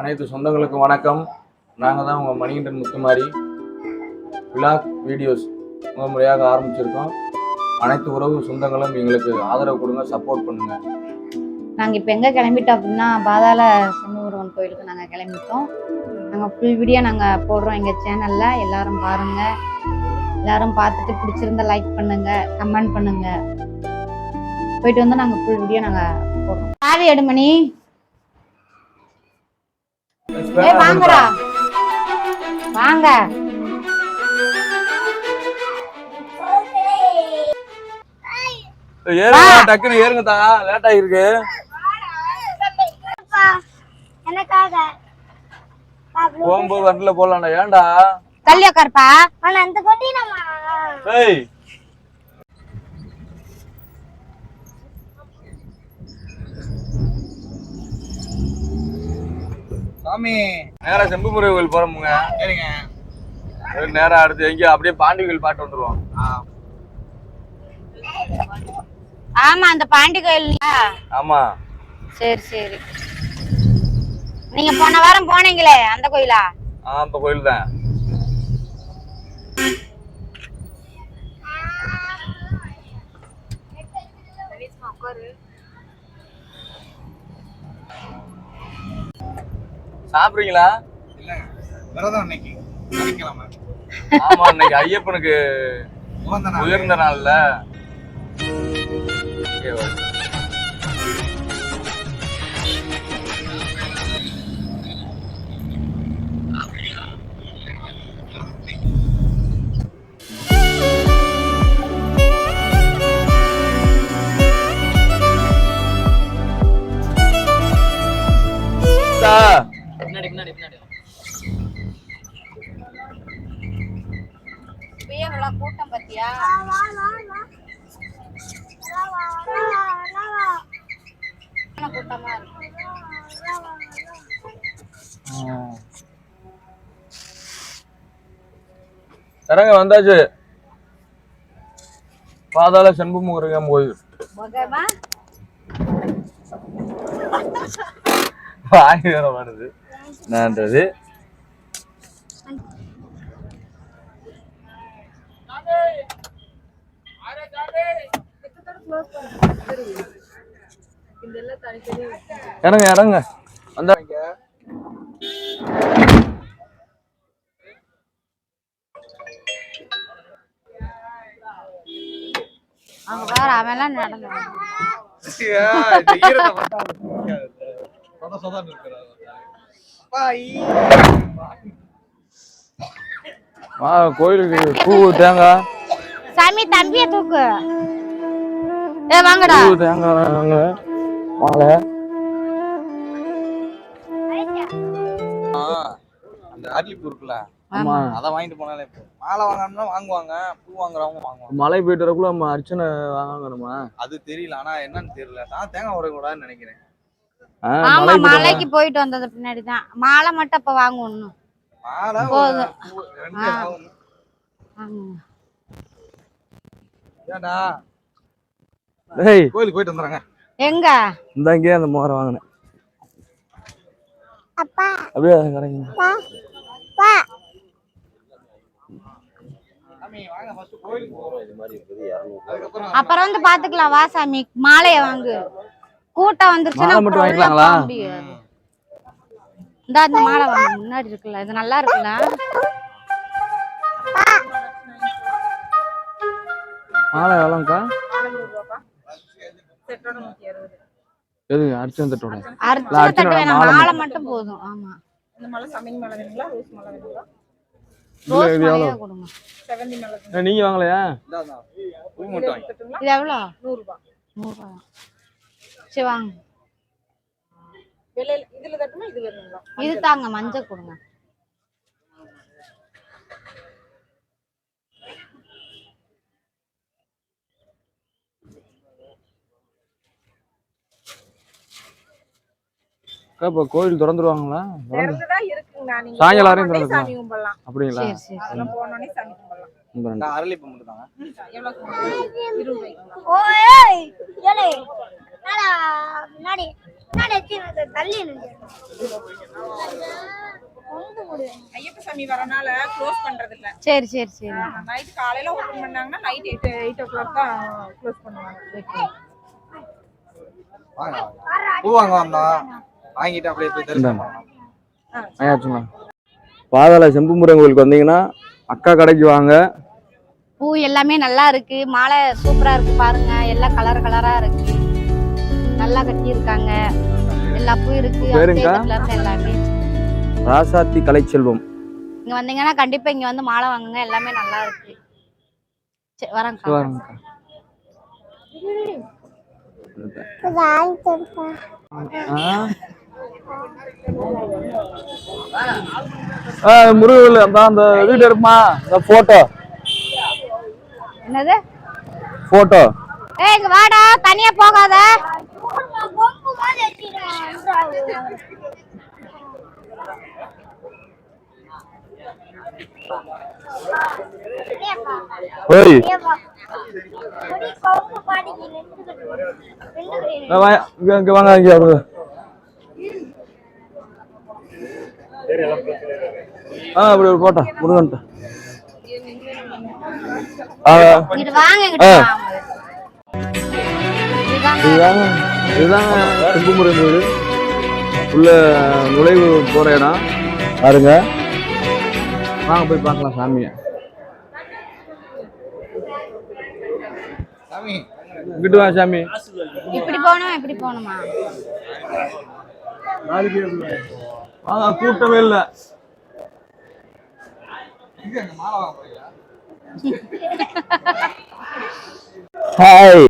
அனைத்து சொந்தங்களுக்கும் வணக்கம். நாங்கள் தான் உங்கள் மணிகண்டன் முத்துமாரி. விழாக் வீடியோஸ் முதல் முறையாக ஆரம்பிச்சிருக்கோம். அனைத்து உறவு சொந்தங்களும் எங்களுக்கு ஆதரவு கொடுங்க சப்போர்ட் பண்ணுங்க. நாங்கள் இப்போ எங்கே கிளம்பிட்டோம் அப்படின்னா பாதாள சண்முகரவன் கோயிலுக்கு நாங்கள் கிளம்பிட்டோம். நாங்கள் ஃபுல் வீடியோ நாங்கள் போடுறோம் எங்கள் சேனலில் எல்லாரும் பாருங்கள் எல்லாரும் பார்த்துட்டு பிடிச்சிருந்தா லைக் பண்ணுங்க கமெண்ட் பண்ணுங்க. போயிட்டு வந்து நாங்கள் ஃபுல் வீடியோ நாங்கள் போடுறோம். சாரி எடுமணி. வாங்கடா. வாங்க. ஏறுங்க டக்குன்னு ஏறுங்க தா லேட் ஆகிருக்கு போகும்போது வண்டியில் போடலாம்டா. ஏன்டா? தள்ளி உட்காருப்பா ஆனா அந்த கொட்டினமா ஏய் சாமி. நேரா செம்புமுறை கோயில் போறோமுங்க. சரிங்க. நேரா அடுத்து எங்கேயும் அப்படியே பாண்டி கோயில் பாட்டு வந்துருவோம். ஆமா அந்த பாண்டி கோயில்ல ஆமா. சரி சரி. நீங்க போன வாரம் போனீங்களே அந்த கோயிலா? ஆ அந்த கோயில் தான். சாப்பிடுறீங்களா? விரதம் இன்னைக்கு சனிக்கிழமை. ஆமா இன்னைக்கு ஐயப்பனுக்கு உயர்ந்த நாள்ல. Okay, தரங்க வந்தாச்சு. பாதாள செண்பு முருகன் கோயில். வருது. என்னன்றது? இறங்க இறங்க. வந்தா இருக்கிறாரு. அப்பா, ஈ. வா கோயிலுக்கு பூ தேங்காய். சாமி தம்பிய தூக்கு. ஏ வாங்கடா. பூ தேங்காய் வாங்க. மாலை. அந்த அரளிப்பூ இருக்குல்ல? ஆமா. அதை வாங்கிட்டு போனாலே போதும். மாலை வாங்கணும்னா வாங்குவாங்க பூ வாங்குறவங்க வாங்குவாங்க. மலை போயிட்டு வரக்குள்ள நம்ம அர்ச்சனை வாங்கணுமா? அது தெரியல. ஆனா என்னன்னு தெரியல. நான் தேங்காய் உடைக்கூடாதுன்னு நினைக்கிறேன். ஆ, ஆமா மலை போயிட்டு மலைக்கு போயிட்டு வந்தது பின்னாடி தான் மாலை மட்டும் அப்ப வாங்குவோம் மாலை போதும். பூ ரெண்டு வாங்கணும். டேய். கோயிலுக்கு போயிட்டு வந்துடுறாங்க. எங்க? இந்த இங்கே அந்த மோதிரம் வாங்கினேன். அப்பா. அப்படியே கிடைக்கும் பா அதுக்கப்புறம் அப்புறம் வந்து பாத்துக்கலாம் வா சாமி. மாலைய வாங்கு. கூட்டம் வந்துருச்சுன்னா மட்டும் வாங்கிக்கலாங்களா? இந்தா இந்த மாலை வாங்க. முன்னாடி இருக்குல்ல இது நல்லா இருக்குல்ல? மாலை எவ்வளோங்கக்கா எது அர்ச்சனை தட்டோட அர்ச்சனை தட்டு வேணாம் மாலை மட்டும் போதும். ஆமா. இந்த மலை சமையல் மலை வேணுங்களா? ரோஸ் மலை வேணுங்களா? இல்ல, இது கொடுங்க. செவந்தி மலை ஏ, நீங்க வாங்கலையா. பூ மட்டும் வாங்கி. சரி வாங்க. வெளியில இதுல தட்டுமா இது வேணுங்களா? இது தாங்க மஞ்சள் கொடுங்க. அக்கா இப்போ கோயில் திறந்துருவாங்களா? திறந்துதான் இருக்குங்க நீங்க சாயங்காலம் வரையும் போனோடனே? சாமி கும்பிடலாம். அப்படிங்களா சரி. சரி அதெல்லாம் போனோடனே சாமி கும்பிடலாம். இந்த ரெண்டு. இந்த அரளிப்பூ மட்டும் தாங்க எவ்வளவு இருபது ரூபாய்க்குங்களா ஓய் ஏலே. நாளா முன்னாடி முன்னாடி வச்சு எனக்கு தள்ளி நின்று கொண்டு கொடு ஐயப்ப சாமி வரனால க்ளோஸ் பண்றது இல்ல சரி சரி. சரி நைட் காலையில ஓபன் பண்ணாங்கன்னா night eight eight o'clock தான் க்ளோஸ் பண்ணுவாங்க. வாங்க. பூ வாங்க வந்தோம். வாங்கிட்டு அப்படியே போய் தரிசனம் பாதாள செம்புமுருகன் கோயிலுக்கு வந்தீங்கன்னா அக்கா கடைக்கு வாங்க. பூ எல்லாமே நல்லா இருக்கு. மாலை சூப்பரா இருக்கு பாருங்க. எல்லாம் கலர் கலரா இருக்கு. நல்லா கட்டியிருக்காங்க. எல்லா பூ இருக்கு. எல்லாமே. ராசாத்தி கலைச்செல்வம் இங்க வந்தீங்கன்னா கண்டிப்பா இங்க வந்து மாலை வாங்குங்க. எல்லாமே நல்லா இருக்கு. சரி வரேன்க்கா. முருகன் அந்த அந்த வீடு இருக்குமா? இந்த போட்டோ என்னது? போட்டோ ஏய் இங்க வாடா தனியா போகாத. கொம்பு மாதிரி வச்சுக்கிறேன் ஓய் வாங்க. இங்க இங்க வாங்க இங்க வாங்க. ஆ அப்படி ஒரு போட்டோ முருகன் ஆ. இங்கிட்டு வாங்க இங்கிட்டு ஆ. வாங்க. இதுதாங்க இதுதாங்க இதுதாங்க செம்புமுருகன் வீடு. உள்ள நுழைவு போற இடம். பாருங்க. வாங்க போய் பார்க்கலாம் சாமியை. சாமி. இங்கிட்டு வா சாமி. இப்படி போகணும் இப்படி போகணுமா? வாங்க கூட்டமே இல்லை. மாலை வாங்க போறியா ஹாய்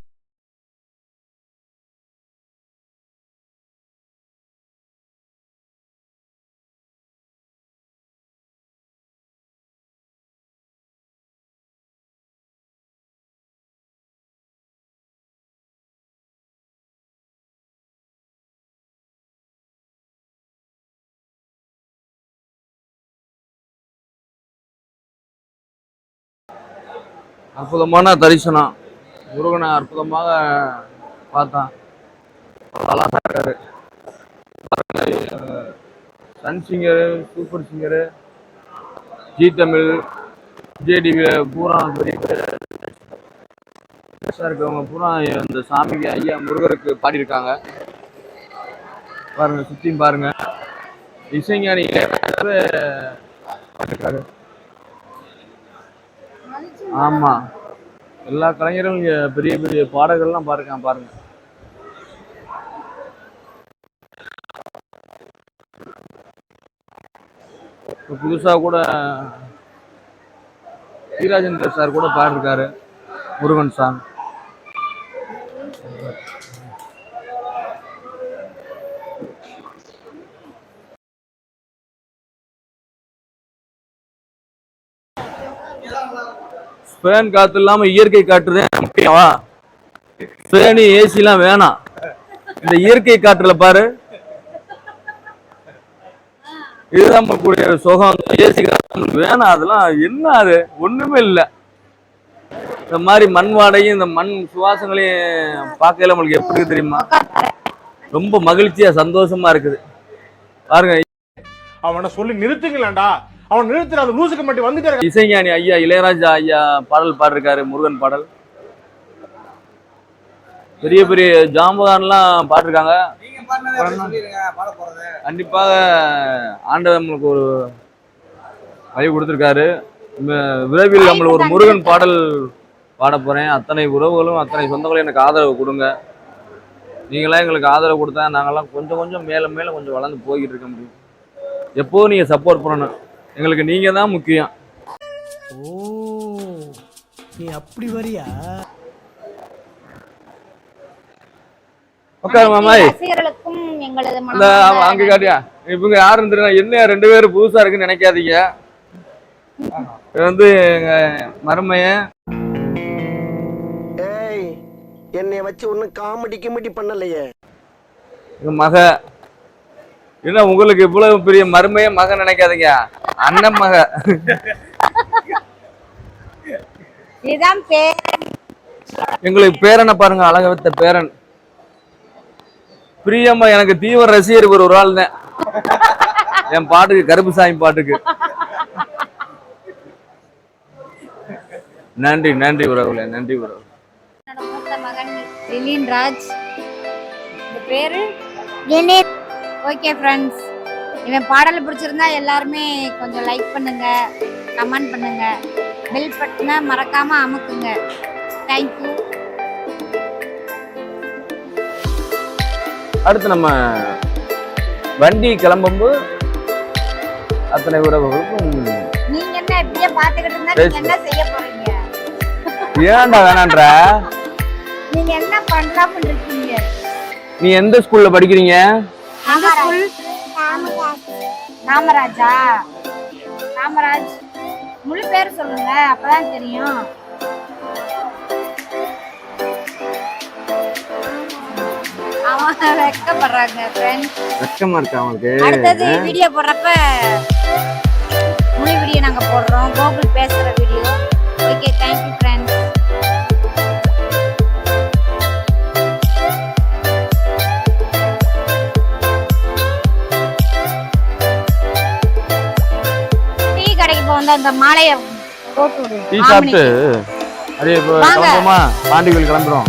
அற்புதமான தரிசனம். முருகனை அற்புதமாக பார்த்தான். அழகாக இருக்காரு sun singer super singer Zee Tamil JTV பூரா பெரிய பெருசாக இருக்கவங்க பூரா இந்த சாமிக்கு ஐயா முருகருக்கு பாடியிருக்காங்க. பாருங்க சுற்றியும் பாருங்க. இசைஞானி இளையராஜாவே ஆமாம் ஆமா. எல்லா கலைஞரும் இங்க பெரிய பெரிய பாடல்கள்லாம் பாருங்க பாருங்க. புதுசாக புதுசா கூட ஈராஜேந்திர சார் கூட பாடிருக்காரு முருகன் சாங் ஃபேன் காற்று இல்லாம இயற்கை காற்றுதான் முக்கியமா? ஃபேனு ஏசிலாம் வேணாம். இந்த இயற்கை காற்றுல பாரு. இதுதான் கூடிய சுகம் ஏசி காற்று வேணாம் அதெல்லாம் என்ன அது? ஒண்ணுமே இல்லை. இந்த மாதிரி மண் வாடையும் இந்த மண் சுவாசங்களையும் பார்க்கையில நம்மளுக்கு எப்படி தெரியுமா? ரொம்ப மகிழ்ச்சியா சந்தோஷமா இருக்குது. பாருங்க. அவனை சொல்லி நிறுத்துங்களேன்டா. அவன் நிறுத்துற அந்த லூசுக்கு மட்டும் வந்துட்டே இருக்கான். இசைஞானி ஐயா இளையராஜா ஐயா பாடல் பாடிருக்காரு முருகன் பாடல். பெரிய பெரிய ஜாம்பவான்லாம் பாடிருக்காங்க. நீங்க பாடினதை அப்படியே சொல்லிருங்க? பாட போறது. கண்டிப்பாக ஆண்டவன் நம்மளுக்கு ஒரு வழி கொடுத்துருக்காரு. விரைவில் நம்மளுக்கு ஒரு முருகன் பாடல் பாட போறேன். அத்தனை உறவுகளும் அத்தனை சொந்தங்களும் எனக்கு ஆதரவு கொடுங்க. நீங்களாம் எங்களுக்கு ஆதரவு கொடுத்தா நாங்கெல்லாம் கொஞ்சம் கொஞ்சம் மேலே மேலே கொஞ்சம் வளர்ந்து போய்கிட்டு இருக்க முடியும். எப்போதும் நீங்கள் சப்போர்ட் பண்ணணும். எங்களுக்கு நீங்கள் தான் முக்கியம். ஓ நீ அப்படி வரியா? உட்காரு மாமாய் ரசிகர்களுக்கும் எங்களது அந்த அவ- அங்க காட்டியா? இவங்க யாருன்னு தெரியல என்ன ரெண்டு பேரும் புதுசா இருக்குன்னு நினைக்காதீங்க. இது வந்து எங்க மருமையன். ஏய் என்னைய வச்சு ஒன்னும் காமெடி கிமெடி பண்ணலையே. எங்க மக. என்ன உங்களுக்கு இவ்வளவு பெரிய மருமைய மகன் நினைக்காதீங்க. அண்ணன் மக இதுதான் பேர் எங்களுக்கு பேரனை பாருங்க அழக வைத்த பேரன். பிரியம்மா எனக்கு தீவிர ரசிகர் இவர் ஒரு ஆள் தான் என் பாட்டுக்கு கருப்பு சாமி பாட்டுக்கு. நன்றி நன்றி உறவுகளே நன்றி உறவு மகன் ராஜ். இந்த பேரு? ஓகே ஃப்ரெண்ட்ஸ் இவன் பாடல் பிடிச்சிருந்தா எல்லாருமே கொஞ்சம் லைக் பண்ணுங்க கமெண்ட் பண்ணுங்க. பெல் பட்டனை மறக்காம அமுக்குங்க. தேங்க்யூ அடுத்து நம்ம வண்டி கிளம்பும்போது அத்தனை உறவுகளுக்கும் நீங்க என்ன இப்படியே பாத்துக்கிட்டு இருந்தா நீங்க என்ன செய்ய போறீங்க? ஏன்டா வேணான்ற? நீங்க என்ன பண்ணலாம்னு இருக்கீங்க? நீ எந்த ஸ்கூல்ல படிக்கிறீங்க? ராமராஜா. ராமராஜ்? முழு பேர் சொல்லுங்க அப்பதான் தெரியும். அவங்க வெக்கப்படுறாங்க வெக்கமா இருக்கா அவனுக்கு அடுத்தது வீடியோ போடுறப்ப முழு வீடியோ நாங்க போடுறோம். கோகுல் பேசுற போக அந்த மாலையை போட்டு விடு டீ. சாப்பிட்டு. கிளம்புமா கோயில் கிளம்புறோம்.